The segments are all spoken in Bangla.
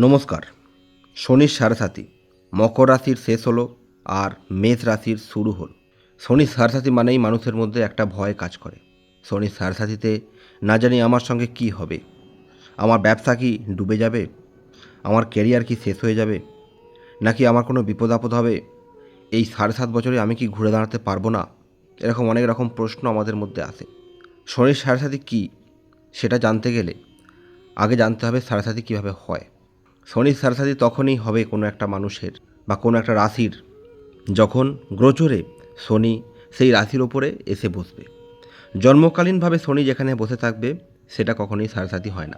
নমস্কার। শনির সারসাথী মকর রাশির শেষ হলো আর মেষ রাশির শুরু হলো। শনির সারসাথী মানেই মানুষের মধ্যে একটা ভয় কাজ করে। শনির সারসাথীতে না জানি আমার সঙ্গে কি হবে। আমার ব্যবসা কি ডুবে যাবে? আমার ক্যারিয়ার কি শেষ হয়ে যাবে? নাকি আমার কোনো বিপদ আপদ হবে? এই সাড়ে সাত বছরে আমি কি ঘুরে দাঁড়াতে পারব না? এরকম অনেক রকম প্রশ্ন আমাদের মধ্যে আসে। শনির সারসাথী কী সেটা জানতে গেলে আগে জানতে হবে সারসাথী কীভাবে হয়। শনির সারসাথী তখনই হবে কোনো একটা মানুষের বা কোনো একটা রাশির। যখন গ্রোচরে শনি সেই রাশির ওপরে এসে বসবে। জন্মকালীনভাবে শনি যেখানে বসে থাকবে, সেটা কখনোই সারসাথী হয় না।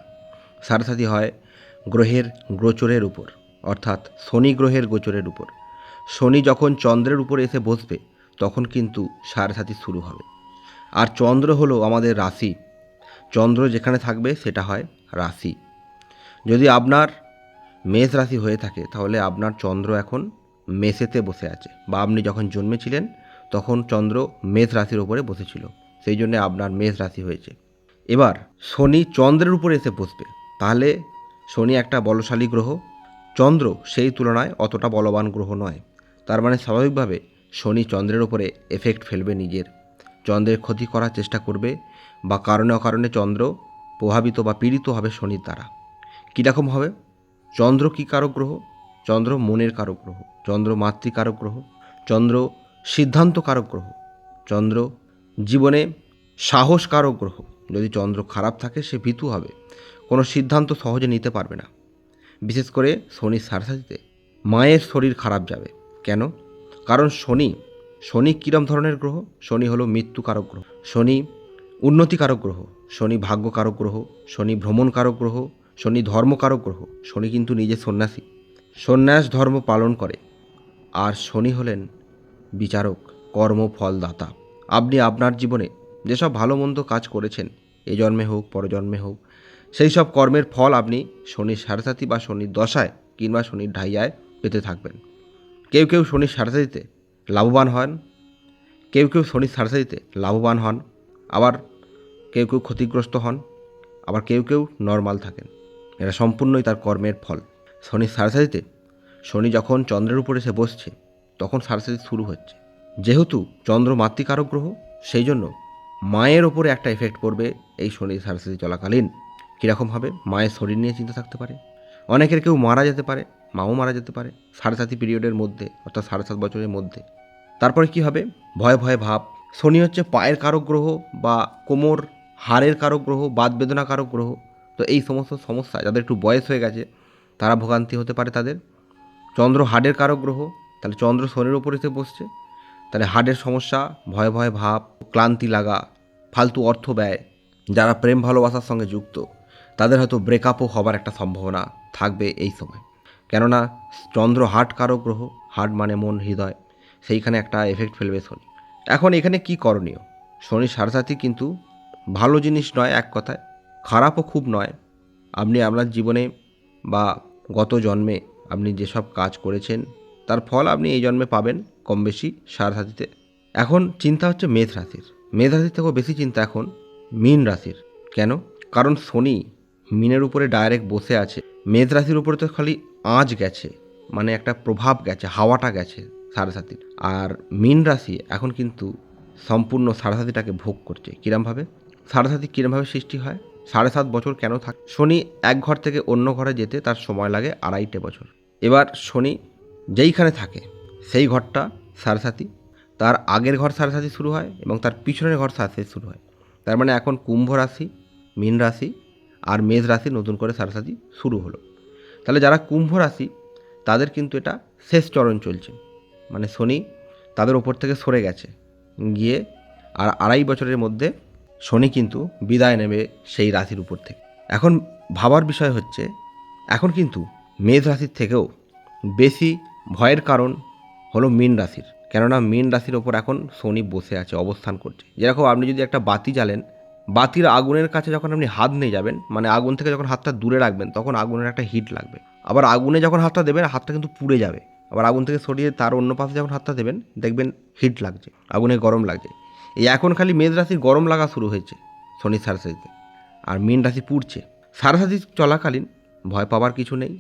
সারসাথী হয় গ্রহের গোচরের উপর, অর্থাৎ শনি গ্রহের গোচরের উপর। শনি যখন চন্দ্রের উপর এসে বসবে, তখন কিন্তু সারসাথী শুরু হবে। আর চন্দ্র হলো আমাদের রাশি। চন্দ্র যেখানে থাকবে, সেটা হয় রাশি। যদি আপনার মেষ রাশি হয়ে থাকে, তাহলে আপনার চন্দ্র এখন মেষেতে বসে আছে বা আপনি যখন জন্মেছিলেন তখন চন্দ্র মেষ রাশির ওপরে বসেছিল, সেই জন্য আপনার মেষ রাশি হয়েছে। এবার শনি চন্দ্রের উপরে এসে বসবে, তাহলে শনি একটা বলশালী গ্রহ, চন্দ্র সেই তুলনায় অতটা বলবান গ্রহ নয়, তার মানে স্বাভাবিকভাবে শনি চন্দ্রের ওপরে এফেক্ট ফেলবে নিজের, চন্দ্রের ক্ষতি করার চেষ্টা করবে বা কারণে অকারণে চন্দ্র প্রভাবিত বা পীড়িত হবে শনির দ্বারা। কীরকম হবে? চন্দ্র কী কারক গ্রহ? চন্দ্র মনের কারক গ্রহ। চন্দ্র মাতৃকারক গ্রহ। চন্দ্র সিদ্ধান্ত কারক গ্রহ। চন্দ্র জীবনে সাহস কারক গ্রহ। যদি চন্দ্র খারাপ থাকে, সে ভীতু হবে। কোনো সিদ্ধান্ত সহজে নিতে পারবে না। বিশেষ করে শনির সারসাথীতে মায়ের শরীর খারাপ যাবে। কেন? কারণ শনি শনি কীরম ধরনের গ্রহ? শনি হলো মৃত্যু মৃত্যুকারক গ্রহ। শনি উন্নতিকারক গ্রহ। শনি ভাগ্যকারক গ্রহ। শনি ভ্রমণকারক গ্রহ। শনি ধর্মকারক গ্রহ, শনি কিন্তু নিজে সন্ন্যাসী। সন্ন্যাস ধর্ম পালন করে। আর শনি হলেন বিচারক কর্ম ফলদাতা আপনি আপনার জীবনে যেসব ভালো মন্দ কাজ করেছেন, এ জন্মে হোক পরজন্মে হোক, সেই সব কর্মের ফল আপনি শনির সারসাথী বা শনির দশায় কিংবা শনির ঢাইয়ায় পেতে থাকবেন। কেউ কেউ শনির সারসাথীতে লাভবান হন, কেউ কেউ শনির সারসাথীতে লাভবান হন, আবার কেউ কেউ ক্ষতিগ্রস্ত হন, আবার কেউ কেউ নর্মাল থাকেন। এটা সম্পূর্ণই তার কর্মের ফল। শনির সারসাথীতে শনি যখন চন্দ্রের উপর এসে বসছে, তখন সারসাথী শুরু হচ্ছে। যেহেতু চন্দ্র মাতৃকারক গ্রহ, সেই জন্য মায়ের ওপরে একটা এফেক্ট পড়বে এই শনির সারসাথী চলাকালীন। কীরকমভাবে মায়ের শরীর নিয়ে চিন্তা থাকতে পারে। অনেকের কেউ মারা যেতে পারে, মাও মারা যেতে পারে সাড়ে সাতি পিরিয়ডের মধ্যে, অর্থাৎ সাড়ে সাত বছরের মধ্যে। তারপরে কি হবে? ভয় ভয় ভাব। শনি হচ্ছে পায়ের কারক গ্রহ বা কোমর, হাড়ের কারক গ্রহ বাদ বেদনা কারক গ্রহ। তো এই সমস্ত সমস্যা যাদের একটু বয়স হয়ে গেছে, তারা ভোগান্তি হতে পারে তাদের। চন্দ্র হাড়ের কারক গ্রহ, তাহলে চন্দ্র শনির ওপর এসে বসছে। তাহলে হাড়ের সমস্যা, ভয় ভয় ভাব, ক্লান্তি লাগা, ফালতু অর্থ ব্যয়, যারা প্রেম ভালোবাসার সঙ্গে যুক্ত, তাদের হয়তো ব্রেকআপও হবার একটা সম্ভাবনা থাকবে এই সময়। কেননা চন্দ্র হার্ট কারক গ্রহ হার্ট মানে মন, হৃদয়, সেইখানে একটা এফেক্ট ফেলবে শনি। এখন এখানে কি করণীয়? শনি সারসাথী কিন্তু ভালো জিনিস নয় এক কথায়। খারাপও খুব নয়। আপনি আপনার জীবনে বা গত জন্মে আপনি যেসব কাজ করেছেন, তার ফল আপনি এই জন্মে পাবেন কম বেশি সারসাথীতে। এখন চিন্তা হচ্ছে মেষ রাশির। মেষ রাশির থেকেও বেশি চিন্তা এখন মীন রাশির। কেন? কারণ শনি মিনের উপরে ডাইরেক্ট বসে আছে। মেষ রাশির উপরে তো খালি আঁচ গেছে মানে একটা প্রভাব গেছে, হাওয়াটা গেছে সাড়ে সাতির আর মীন রাশি এখন কিন্তু সম্পূর্ণ সাড়ে সাতিটাকে ভোগ করছে। কিরমভাবে? সাড়ে সাতি কিরমভাবে সৃষ্টি হয়? সাড়ে সাত বছর কেন থাক? শনি এক ঘর থেকে অন্য ঘরে যেতে তার সময় লাগে আড়াইটে বছর। এবার শনি যেইখানে থাকে, সেই ঘরটা সাড়ে সাতি তার আগের ঘর সাড়ে সাতি শুরু হয় এবং তার পিছনের ঘর সাড়ে সাতি শুরু হয়। তার মানে এখন কুম্ভ রাশি, মীন রাশি আর মেষ রাশি নতুন করে সারসাথী শুরু হলো। তাহলে যারা কুম্ভ রাশি, তাদের কিন্তু এটা শেষ চরণ চলছে। মানে শনি তাদের ওপর থেকে সরে গেছে। গিয়ে আর আড়াই বছরের মধ্যে শনি কিন্তু বিদায় নেবে সেই রাশির উপর থেকে। এখন ভাবার বিষয় হচ্ছে, এখন কিন্তু মেষ রাশির থেকেও বেশি ভয়ের কারণ হলো মীন রাশির। কেননা মীন রাশির ওপর এখন শনি বসে আছে, অবস্থান করছে। যেরকম আপনি যদি একটা বাতি জ্বালেন, বাতির আগুনের কাছে যখন আপনি হাত নিয়ে যাবেন মানে আগুন থেকে যখন হাতটা দূরে রাখবেন, তখন আগুনের একটা হিট লাগবে। আবার আগুনে যখন হাতটা দেবেন, হাতটা কিন্তু পুড়ে যাবে। আবার আগুন থেকে সরিয়ে তার অন্য পাশে যখন হাতটা দেবেন, দেখবেন হিট লাগছে, আগুনে গরম লাগছে। এই এখন খালি মেষ রাশির গরম লাগা শুরু হয়েছে, শনি সারসাথীতে আর মীন রাশি পুড়ছে। সারসাথী চলাকালীন ভয় পাওয়ার কিছু নেই।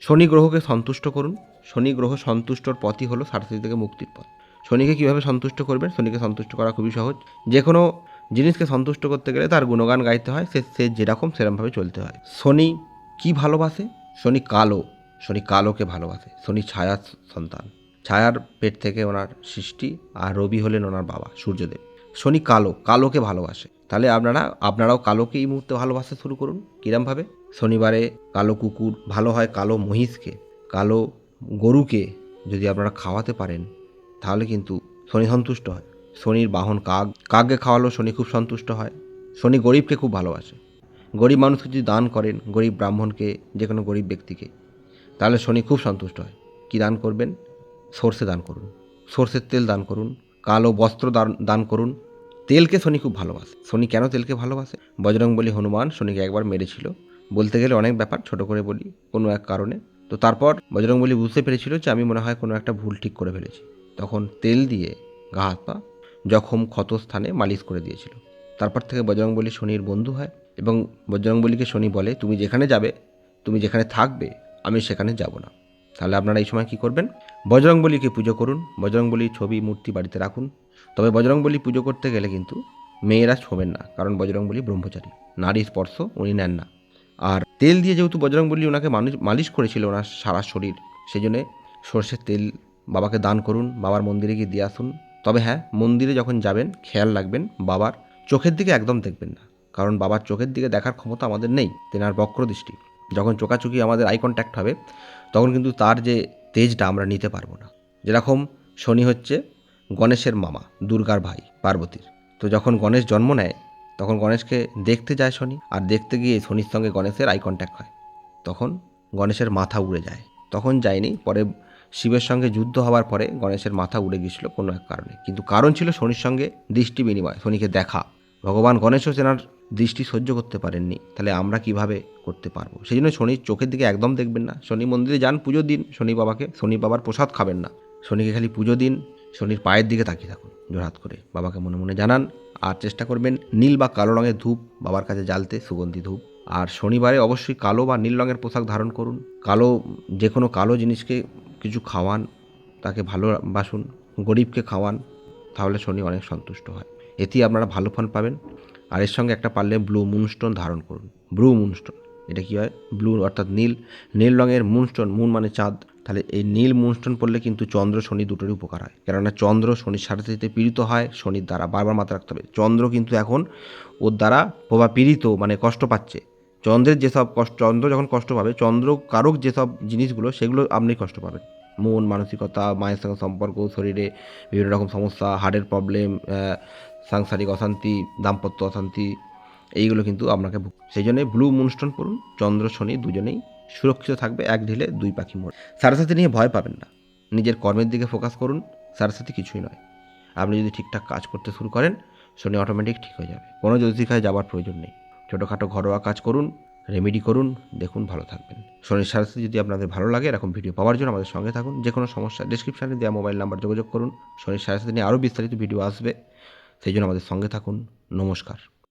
শনি গ্রহকে সন্তুষ্ট করুন। শনি গ্রহ সন্তুষ্টর পথই হলো সারথি থেকে মুক্তির পথ। শনিকে কীভাবে সন্তুষ্ট করবেন? শনিকে সন্তুষ্ট করা খুবই সহজ। যে কোনো জিনিসকে সন্তুষ্ট করতে গেলে তার গুণগান গাইতে হয়। সে সে যেরকম সেরকমভাবে চলতে হয়। শনি কি ভালোবাসে? শনি কালো। শনি কালোকে ভালোবাসে। শনি ছায়া সন্তান। ছায়ার পেট থেকে ওনার সৃষ্টি আর রবি হলেন ওনার বাবা, সূর্যদেব। শনি কালো, কালোকে ভালোবাসে। তাহলে আপনারা, আপনারাও কালোকে এই মুহূর্তে ভালোবাসতে শুরু করুন, কিরমভাবে? শনিবারে কালো কুকুর, ভালো হয় কালো মহিষকে, কালো গরুকে যদি আপনারা খাওয়াতে পারেন, তাহলে কিন্তু শনি সন্তুষ্ট হয়। শনির বাহন কাক, কাককে খাওয়ালেও শনি খুব সন্তুষ্ট হয়। শনি গরিবকে খুব ভালোবাসে। গরিব মানুষকে যদি দান করেন, গরিব ব্রাহ্মণকে যে কোনো গরিব ব্যক্তিকে, তাহলে শনি খুব সন্তুষ্ট হয়। কী দান করবেন? সর্ষে দান করুন। সর্ষের তেল দান করুন। কালো বস্ত্র দান দান করুন। তেলকে শনি খুব ভালোবাসে। শনি কেন তেলকে ভালোবাসে? বজরং বলি, হনুমান, শনিকে একবার মেরেছিল। বলতে গেলে অনেক ব্যাপার, ছোট করে বলি কোনো এক কারণে। তো তারপর বজরং বলি বুঝতে পেরেছিল যে আমি মনে হয় কোনো একটা ভুল ঠিক করে ফেলেছি। তখন তেল দিয়ে গা, হাত, পা জখম ক্ষত স্থানে মালিশ করে দিয়েছিল। তারপর থেকে বজরংবলী শনির বন্ধু হয় এবং বজরংবলীকে শনি বলে, তুমি যেখানে যাবে, তুমি যেখানে থাকবে, আমি সেখানে যাব না। তাহলে আপনারা এই সময় কী করবেন? বজরংবলীকে পুজো করুন, বজরংবলীর ছবি, মূর্তি বাড়িতে রাখুন। তবে বজরংবলী পুজো করতে গেলে কিন্তু মেয়েরা ছোবেন না, কারণ বজরংবলী ব্রহ্মচারী। নারী স্পর্শ উনি নেন না। আর তেল দিয়ে যেহেতু বজরংবলী ওনাকে মানুষ মালিশ করেছিল ওনার সারা শরীর সেই জন্যে সর্ষের তেল বাবাকে দান করুন, বাবার মন্দিরে গিয়ে দিয়ে আসুন। তবে হ্যাঁ মন্দিরে যখন যাবেন, খেয়াল রাখবেন, বাবার চোখের দিকে একদম দেখবেন না। কারণ বাবার চোখের দিকে দেখার ক্ষমতা আমাদের নেই, তেনার বক্র দৃষ্টি যখন চোখাচোখি আমাদের আই কন্ট্যাক্ট হবে, তখন কিন্তু তার যে তেজটা আমরা নিতে পারব না। যেরকম শনি হচ্ছে গণেশের মামা, দুর্গার ভাই, পার্বতীর। তো যখন গণেশ জন্ম নেয়, তখন গণেশকে দেখতে যায় শনি, আর দেখতে গিয়ে শনির সঙ্গে গণেশের আই কন্ট্যাক্ট হয়। তখন গণেশের মাথা উড়ে যায়। তখন যায়নি, পরে শিবের সঙ্গে যুদ্ধ হওয়ার পরে গণেশের মাথা উড়ে গিয়েছিল কোনো এক কারণে। কিন্তু কারণ ছিল শনির সঙ্গে দৃষ্টি বিনিময়, শনিকে দেখা। ভগবান গণেশও তেনার দৃষ্টি সহ্য করতে পারেননি, তাহলে আমরা কীভাবে করতে পারব? সেই জন্য শনির চোখের দিকে একদম দেখবেন না। শনি মন্দিরে যান, পুজো দিন, শনি বাবাকে, শনি বাবার প্রসাদ খাবেন না। শনিকে খালি পুজো দিন, শনির পায়ের দিকে তাকিয়ে থাকুন জোরহাত করে। বাবাকে মনে মনে জানান, আর চেষ্টা করবেন নীল বা কালো রঙের ধূপ, বাবার কাছে জ্বালতে, সুগন্ধি ধূপ। আর শনিবারে অবশ্যই কালো বা নীল রঙের পোশাক ধারণ করুন। কালো যে কোনো কালো জিনিসকে কিছু খাওয়ান, তাকে ভালোবাসুন, গরিবকে খাওয়ান, তাহলে শনি অনেক সন্তুষ্ট হয়। এতেই আপনারা ভালো ফল পাবেন। আর এর সঙ্গে একটা পারলে ব্লু মুনস্টোন ধারণ করুন। Blue moonstone. এটা কী হয়? ব্লু অর্থাৎ নীল। নীল রঙের মুনস্টোন, মুন মানে চাঁদ। তাহলে এই নীল মুনস্টোন পড়লে কিন্তু চন্দ্র, শনি দুটোরই উপকার হয়। কেননা চন্দ্র শনির সাথে পীড়িত হয়, শনির দ্বারা বারবার মাথায় রাখতে হবে। চন্দ্র কিন্তু এখন ওর দ্বারা প্রভাব পীড়িত মানে কষ্ট পাচ্ছে। চন্দ্রের যেসব কষ্ট চন্দ্র যখন কষ্ট পাবে, চন্দ্র কারক যেসব জিনিসগুলো, সেগুলো আপনি কষ্ট পাবেন। মন, মানসিকতা, মায়ের সঙ্গে সম্পর্ক, শরীরে বিভিন্ন রকম সমস্যা হার্টের প্রবলেম সাংসারিক অশান্তি, দাম্পত্য অশান্তি, এইগুলো কিন্তু আপনাকে সেই জন্যে ব্লু মুনস্টোন পড়ুন, চন্দ্র, শনি দুজনেই সুরক্ষিত থাকবে, এক ঢিলে দুই পাখি মোড়। সারাসাথী নিয়ে ভয় পাবেন না। নিজের কর্মের দিকে ফোকাস করুন সারাসাথী কিছুই নয়। আপনি যদি ঠিকঠাক কাজ করতে শুরু করেন, শনি অটোমেটিক ঠিক হয়ে যাবে। কোনো জ্যোতিষিকায় যাওয়ার প্রয়োজন নেই। ছোটোখাটো ঘরোয়া কাজ করুন রেমেডি করুন, দেখুন, ভালো থাকবেন। শনির সাথে যদি আপনাদের ভালো লাগে, এরকম ভিডিও পাওয়ার জন্য আমাদের সঙ্গে থাকুন। যে কোনো সমস্যা ডিসক্রিপশানে দেওয়া মোবাইল নাম্বার যোগাযোগ করুন। শনির সাথে নিয়ে আরও বিস্তারিত ভিডিও আসবে। সেই জন্য আমাদের সঙ্গে থাকুন। নমস্কার।